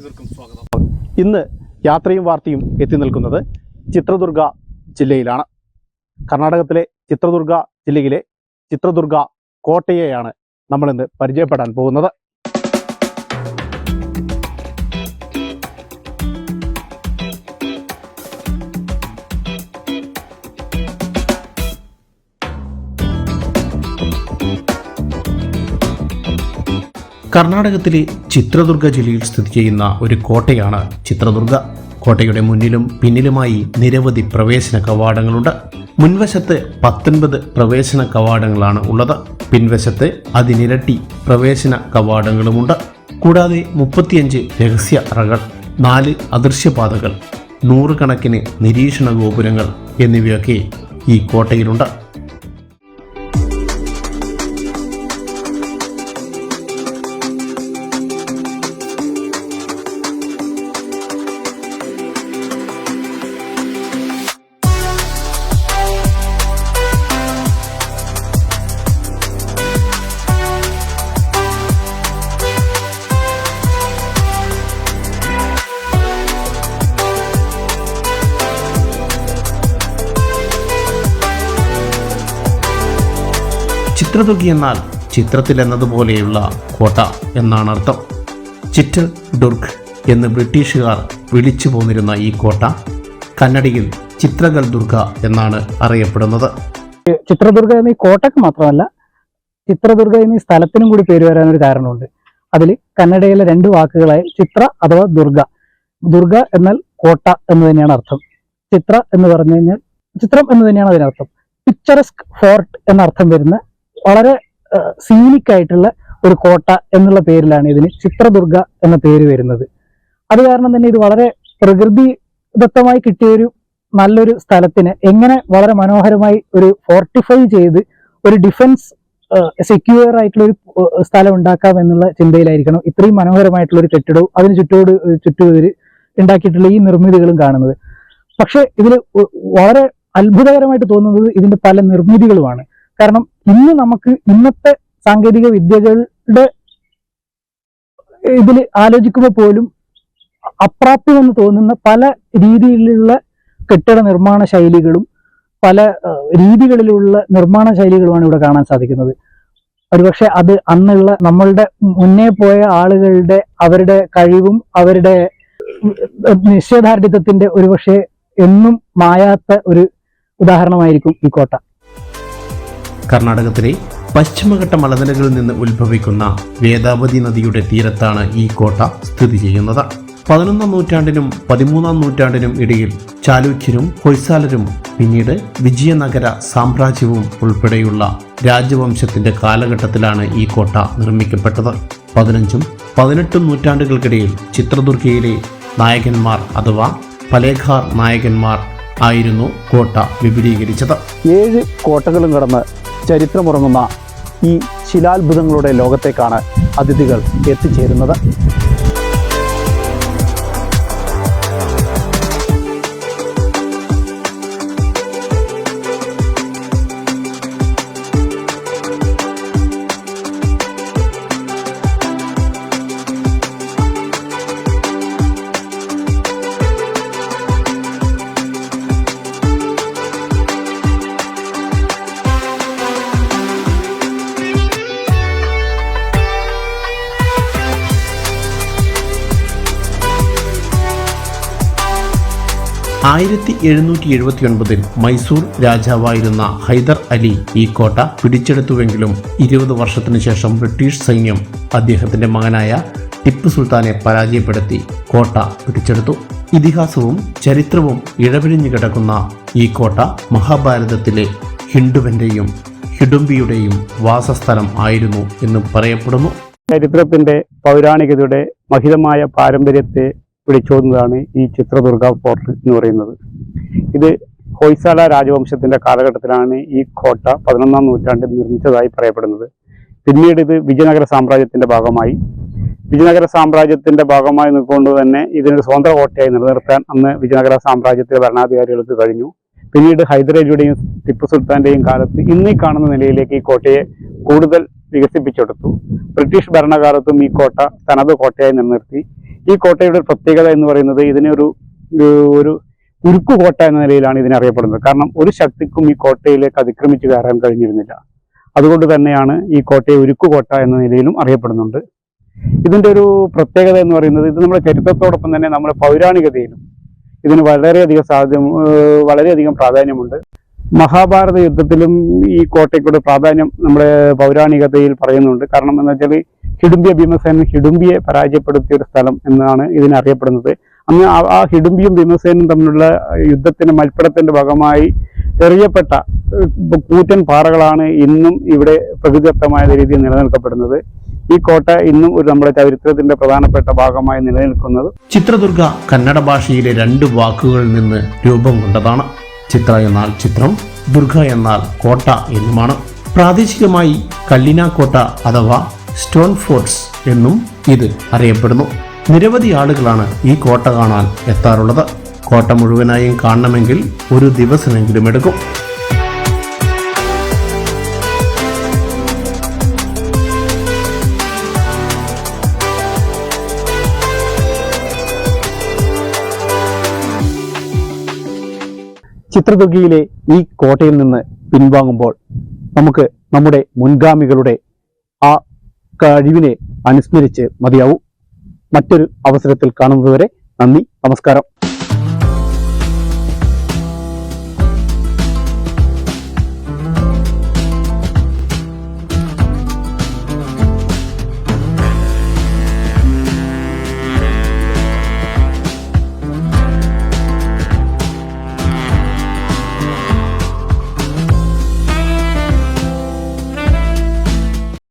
പ്രേക്ഷകർക്കും സ്വാഗതം. ഇന്ന് യാത്രയും വാർത്തയും എത്തി നിൽക്കുന്നത് ചിത്രദുർഗ ജില്ലയിലാണ്. കർണാടകത്തിലെ ചിത്രദുർഗ ജില്ലയിലെ ചിത്രദുർഗ കോട്ടയെയാണ് നമ്മളിന്ന് പരിചയപ്പെടാൻ പോകുന്നത്. കർണാടകത്തിലെ ചിത്രദുർഗ ജില്ലയിൽ സ്ഥിതി ചെയ്യുന്ന ഒരു കോട്ടയാണ് ചിത്രദുർഗ. കോട്ടയുടെ മുന്നിലും പിന്നിലുമായി നിരവധി പ്രവേശന കവാടങ്ങളുണ്ട്. മുൻവശത്ത് പത്തൊൻപത് പ്രവേശന കവാടങ്ങളാണ് ഉള്ളത്. പിൻവശത്ത് അതിനിരട്ടി പ്രവേശന കവാടങ്ങളുമുണ്ട്. കൂടാതെ മുപ്പത്തിയഞ്ച് രഹസ്യ അറകൾ നാല് അദൃശ്യപാതകൾ നൂറുകണക്കിന് നിരീക്ഷണ ഗോപുരങ്ങൾ എന്നിവയൊക്കെ ഈ കോട്ടയിലുണ്ട്. ചിത്രദുർഗി എന്നാൽ ചിത്രത്തിൽ എന്നതുപോലെയുള്ള കോട്ട എന്നാണ് അർത്ഥം. ചിറ്റ് ഡുർഗ് എന്ന് ബ്രിട്ടീഷുകാർ വിളിച്ചു പോന്നിരുന്ന ഈ കോട്ട കന്നഡയിൽ ചിത്രകൾ ദുർഗ എന്നാണ് അറിയപ്പെടുന്നത്. ചിത്രദുർഗ ഈ കോട്ടക്ക് മാത്രമല്ല ചിത്രദുർഗ ഈ സ്ഥലത്തിനും കൂടി പേര് വരാനൊരു കാരണമുണ്ട്. അതിൽ കന്നഡയിലെ രണ്ട് വാക്കുകളായ ചിത്ര അഥവാ ദുർഗ. ദുർഗ എന്നാൽ കോട്ട എന്ന് തന്നെയാണ് അർത്ഥം. ചിത്ര എന്ന് പറഞ്ഞു കഴിഞ്ഞാൽ ചിത്രം എന്ന് തന്നെയാണ് അതിനർത്ഥം. പിക്ചറസ്ക് ഫോർട്ട് എന്ന അർത്ഥം വരുന്ന വളരെ സീനിക് ആയിട്ടുള്ള ഒരു കോട്ട എന്നുള്ള പേരിലാണ് ഇതിന് ചിത്രദുർഗ എന്ന പേര് വരുന്നത്. അത് കാരണം തന്നെ ഇത് വളരെ പ്രകൃതിദത്തമായി കിട്ടിയ ഒരു നല്ലൊരു സ്ഥലത്തിന് എങ്ങനെ വളരെ മനോഹരമായി ഒരു ഫോർട്ടിഫൈ ചെയ്ത് ഒരു ഡിഫൻസ് സെക്യൂർ ആയിട്ടുള്ള ഒരു സ്ഥലം ഉണ്ടാക്കാം എന്നുള്ള ചിന്തയിലായിരിക്കണം ഇത്രയും മനോഹരമായിട്ടുള്ള ഒരു കെട്ടിടവും അതിന് ചുറ്റോട് ചുറ്റും ഉണ്ടാക്കിയിട്ടുള്ള ഈ നിർമ്മിതികളും കാണുന്നത്. പക്ഷെ ഇതിൽ വളരെ അത്ഭുതകരമായിട്ട് തോന്നുന്നത് ഇതിന്റെ പല നിർമ്മിതികളുമാണ്. കാരണം ഇന്ന് നമുക്ക് ഇന്നത്തെ സാങ്കേതിക വിദ്യകളുടെ ഇതിൽ ആലോചിക്കുമ്പോൾ പോലും അപ്രാപ്യമെന്ന് തോന്നുന്ന പല രീതിയിലുള്ള കെട്ടിട നിർമ്മാണ ശൈലികളും പല രീതികളിലുള്ള നിർമ്മാണ ശൈലികളുമാണ് ഇവിടെ കാണാൻ സാധിക്കുന്നത്. ഒരുപക്ഷെ അത് അന്നുള്ള നമ്മളുടെ മുന്നേ പോയ ആളുകളുടെ അവരുടെ കഴിവും അവരുടെ നിശ്ചയദാർഢ്യത്തിന്റെ ഒരുപക്ഷെ എന്നും മായാത്ത ഒരു ഉദാഹരണമായിരിക്കും ഈ കോട്ട. കർണാടകത്തിലെ പശ്ചിമഘട്ട മലനിരകളിൽ നിന്ന് ഉത്ഭവിക്കുന്ന വേദാവതി നദിയുടെ തീരത്താണ് ഈ കോട്ട സ്ഥിതി ചെയ്യുന്നത്. പതിനൊന്നാം നൂറ്റാണ്ടിനും പതിമൂന്നാം നൂറ്റാണ്ടിനും ഇടയിൽ ചാലൂക്യരും ഹൊയ്സാലരും പിന്നീട് വിജയനഗര സാമ്രാജ്യവും ഉൾപ്പെടെയുള്ള രാജവംശത്തിന്റെ കാലഘട്ടത്തിലാണ് ഈ കോട്ട നിർമ്മിക്കപ്പെട്ടത്. പതിനഞ്ചും പതിനെട്ടും നൂറ്റാണ്ടുകൾക്കിടയിൽ ചിത്രദുർഗയിലെ നായകന്മാർ അഥവാ പലേഖാർ നായകന്മാർ ആയിരുന്നു കോട്ട വിപുലീകരിച്ചത്. ഏഴ് കോട്ടകളും കടന്ന് ചരിത്രമുറങ്ങുന്ന ഈ ശിലാത്ഭുതങ്ങളുടെ ലോകത്തേക്കാണ് അതിഥികൾ എത്തിച്ചേരുന്നത്. ആയിരത്തി എഴുന്നൂറ്റി എഴുപത്തിയൊൻപതിൽ മൈസൂർ രാജാവായിരുന്ന ഹൈദർ അലി ഈ കോട്ട പിടിച്ചെടുത്തുവെങ്കിലും ഇരുപത് വർഷത്തിനു ശേഷം ബ്രിട്ടീഷ് സൈന്യം അദ്ദേഹത്തിന്റെ മകനായ ടിപ്പു സുൽത്താനെ പരാജയപ്പെടുത്തി കോട്ട പിടിച്ചെടുത്തു. ഇതിഹാസവും ചരിത്രവും ഇഴപിരിഞ്ഞു കിടക്കുന്ന ഈ കോട്ട മഹാഭാരതത്തിലെ ഹിണ്ടുവന്റെയും ഹിഡുംബിയുടെയും വാസസ്ഥലം ആയിരുന്നു എന്ന് പറയപ്പെടുന്നു. ചരിത്രത്തിന്റെ പൗരാണികതയുടെ മഹിതമായ പാരമ്പര്യത്തെ വിളിച്ചോതുന്നതാണ് ഈ ചിത്രദുർഗ ഫോർട്ട് എന്ന് പറയുന്നത്. ഇത് ഹോയ്സാല രാജവംശത്തിന്റെ കാലഘട്ടത്തിലാണ് ഈ കോട്ട പതിനൊന്നാം നൂറ്റാണ്ടിൽ നിർമ്മിച്ചതായി പറയപ്പെടുന്നത്. പിന്നീട് ഇത് വിജയനഗര സാമ്രാജ്യത്തിന്റെ ഭാഗമായി. വിജയനഗര സാമ്രാജ്യത്തിന്റെ ഭാഗമായി നിൽക്കൊണ്ട് തന്നെ ഇതിനൊരു സ്വതന്ത്ര കോട്ടയായി നിലനിർത്താൻ അന്ന് വിജയനഗര സാമ്രാജ്യത്തിലെ ഭരണാധികാരികൾക്ക് കഴിഞ്ഞു. പിന്നീട് ഹൈദരലിയുടെയും ടിപ്പു സുൽത്താന്റെയും കാലത്ത് ഇന്നീ കാണുന്ന നിലയിലേക്ക് ഈ കോട്ടയെ കൂടുതൽ വികസിപ്പിച്ചെടുത്തു. ബ്രിട്ടീഷ് ഭരണകാലത്തും ഈ കോട്ട തനത് കോട്ടയായി നിലനിർത്തി. ഈ കോട്ടയുടെ പ്രത്യേകത എന്ന് പറയുന്നത് ഇതിനൊരു ഒരു ഒരു ഉരുക്കു കോട്ട എന്ന നിലയിലാണ് ഇതിനെ അറിയപ്പെടുന്നത്. കാരണം ഒരു ശക്തിക്കും ഈ കോട്ടയിലേക്ക് അതിക്രമിച്ചു കയറാൻ കഴിഞ്ഞിരുന്നില്ല. അതുകൊണ്ട് തന്നെയാണ് ഈ കോട്ടയെ ഉരുക്കു കോട്ട എന്ന നിലയിലും അറിയപ്പെടുന്നുണ്ട്. ഇതിന്റെ ഒരു പ്രത്യേകത എന്ന് പറയുന്നത് ഇത് നമ്മുടെ ചരിത്രത്തോടൊപ്പം തന്നെ നമ്മുടെ പൗരാണികതയിലും ഇതിന് വളരെയധികം സാധ്യം വളരെയധികം പ്രാധാന്യമുണ്ട്. മഹാഭാരത യുദ്ധത്തിലും ഈ കോട്ടയ്ക്കൂടെ പ്രാധാന്യം നമ്മുടെ പൗരാണികതയിൽ പറയുന്നുണ്ട്. കാരണം എന്താ വെച്ചാൽ ഹിഡുംബിയ ഭീമസേനൻ ഹിഡുംബിയെ പരാജയപ്പെടുത്തിയ ഒരു സ്ഥലം എന്നാണ് ഇതിനറിയപ്പെടുന്നത് അന്ന് ആ- ഹിഡുംബിയും ഭീമസേനും തമ്മിലുള്ള യുദ്ധത്തിന്റെ മൽപ്പിടത്തിന്റെ ഭാഗമായി എറിയപ്പെട്ട കൂറ്റൻ പാറകളാണ് ഇന്നും ഇവിടെ പ്രകൃതിദത്തമായ രീതിയിൽ നിലനിൽക്കപ്പെടുന്നത്. ഈ കോട്ട ഇന്നും ഒരു നമ്മുടെ ചരിത്രത്തിന്റെ പ്രധാനപ്പെട്ട ഭാഗമായി നിലനിൽക്കുന്നത്. ചിത്രദുർഗ കന്നഡ ഭാഷയിലെ രണ്ട് വാക്കുകളിൽ നിന്ന് രൂപം കൊണ്ടതാണ്. ചിത്ര എന്നാൽ ചിത്രം ദുർഗ എന്നാൽ കോട്ട എന്നുമാണ്. പ്രാദേശികമായി കല്ലിനാക്കോട്ട കോട്ട അഥവാ സ്റ്റോൺ ഫോർട്സ് എന്നും ഇത് അറിയപ്പെടുന്നു. നിരവധി ആളുകളാണ് ഈ കോട്ട കാണാൻ എത്താറുള്ളത്. കോട്ട മുഴുവനായും കാണണമെങ്കിൽ ഒരു ദിവസമെങ്കിലും എടുക്കും. ചിത്രദുർഗയിലെ ഈ കോട്ടയിൽ നിന്ന് പിൻവാങ്ങുമ്പോൾ നമുക്ക് നമ്മുടെ മുൻഗാമികളുടെ കഴിവിനെ അനുസ്മരിച്ച് മതിയാവും. മറ്റൊരു അവസരത്തിൽ കാണുന്നതുവരെ നന്ദി നമസ്കാരം.